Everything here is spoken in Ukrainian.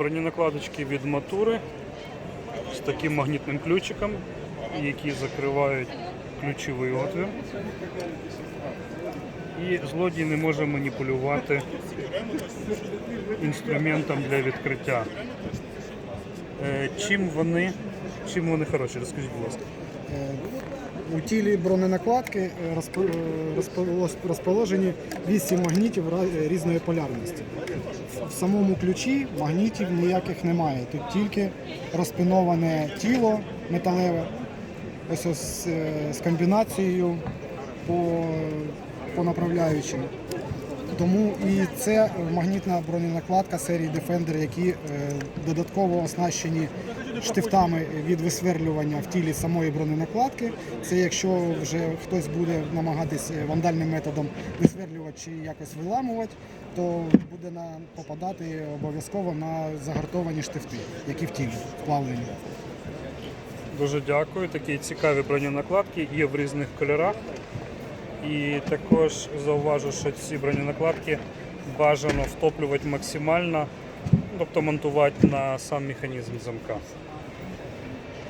Броненакладочки від матури з таким магнітним ключиком, які закривають ключовий отвір. І злодій не може маніпулювати інструментом для відкриття. Е, Чим вони, чим вони хороші? Розкажіть, будь ласка. У тілі броненакладки е, розп- е, розположені 8 магнітів різної полярності. В самому ключі магнітів ніяких немає. Тут тільки розпіноване тіло металеве, ось ось е, з комбінацією по, по направляючим. Тому і це магнітна броненакладка серії Defender, які е, додатково оснащені штифтами від висверлювання в тілі самої броненакладки. Це якщо вже хтось буде намагатись е, вандальним методом висверлювати чи якось виламувати, то буде на, попадати обов'язково на загартовані штифти, які в тілі вплавлені. Дуже дякую. Такі цікаві броненакладки є в різних кольорах. І також зауважу, що ці броненакладки бажано втоплювати максимально, тобто монтувати на сам механізм замка.